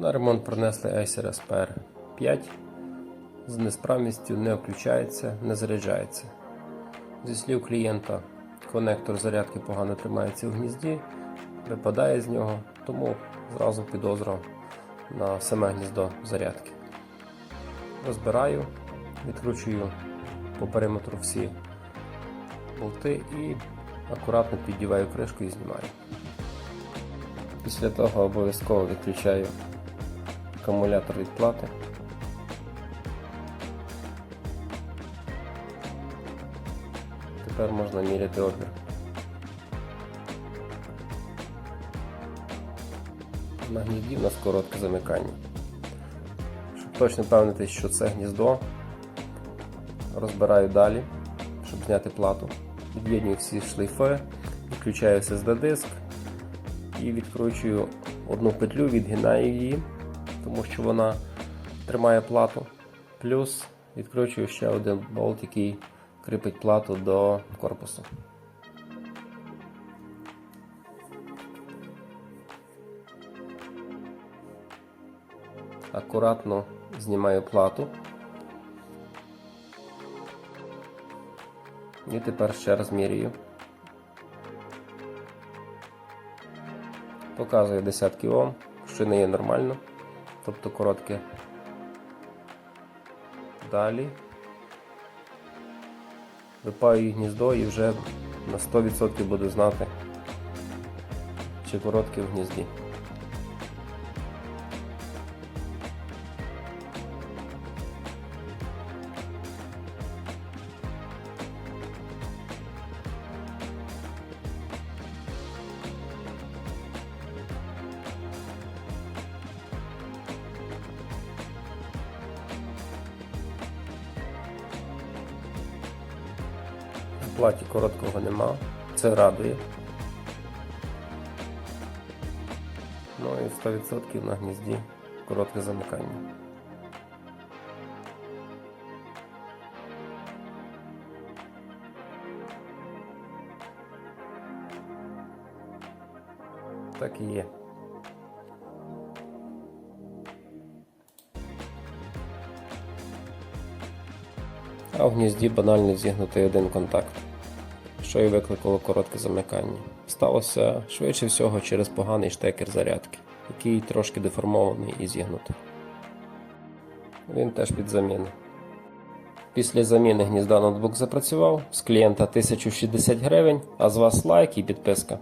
На ремонт принесли Acer SPR 5. З несправністю не включається, не заряджається. Зі слів клієнта, конектор зарядки погано тримається в гнізді, випадає з нього, тому зразу підозра на саме гніздо зарядки. Розбираю, відкручую по периметру всі болти і акуратно піддіваю кришку і знімаю. Після того обов'язково відключаю акумулятор від плати. Тепер можна міряти опір. На гнізді у нас коротке замикання. Щоб точно впевнитись, що це гніздо, розбираю далі, щоб зняти плату. Від'єднюю всі шлейфи, відключаю SSD диск і відкручую одну петлю, відгинаю її, тому що вона тримає плату. Плюс відкручую ще один болт, який кріпить плату до корпусу. Акуратно знімаю плату. І тепер ще раз міряю. Показує десятки Ом, що не є нормально, тобто коротке. Далі випаю гніздо і вже на 100% буду знати, чи коротке в гнізді. Платі короткого нема, це радує. Ну і 100% на гнізді коротке замикання. Так і є. А в гнізді банально зігнутий один контакт, що і викликало коротке замикання. Сталося швидше всього через поганий штекер зарядки, який трошки деформований і зігнутий. Він теж під заміну. Після заміни гнізда ноутбук запрацював, з клієнта 1060 гривень, а з вас лайк і підписка.